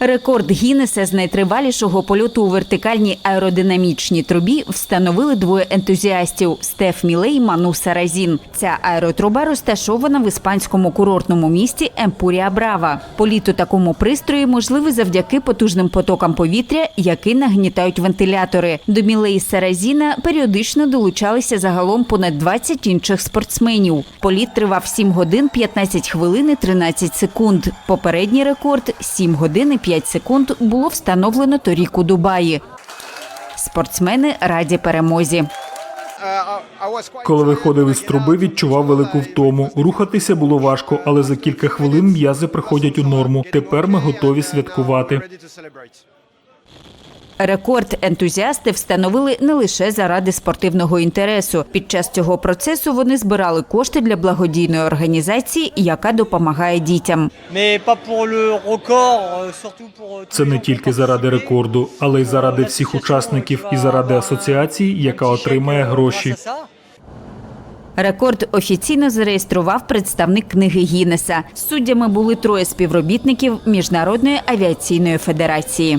Рекорд Гіннеса з найтривалішого польоту у вертикальній аеродинамічній трубі встановили двоє ентузіастів Стеф Мілей Ману Саразін. Ця аеротруба розташована в іспанському курортному місті Емпурія Брава. Політ у такому пристрої можливий завдяки потужним потокам повітря, які нагнітають вентилятори. До Мілей Саразіна періодично долучалися загалом понад 20 інших спортсменів. Політ тривав 7 годин 15 хвилин і 13 секунд. Попередній рекорд 7 годин і 5 секунд було встановлено торік у Дубаї. Спортсмени раді перемозі. Коли виходив із труби, відчував велику втому. Рухатися було важко, але за кілька хвилин м'язи приходять у норму. Тепер ми готові святкувати. Рекорд ентузіасти встановили не лише заради спортивного інтересу. Під час цього процесу вони збирали кошти для благодійної організації, яка допомагає дітям. euh, Це не тільки заради рекорду, але й заради всіх учасників і заради асоціації, яка отримає гроші. Рекорд офіційно зареєстрував представник книги Гіннеса. Суддями були троє співробітників Міжнародної авіаційної федерації.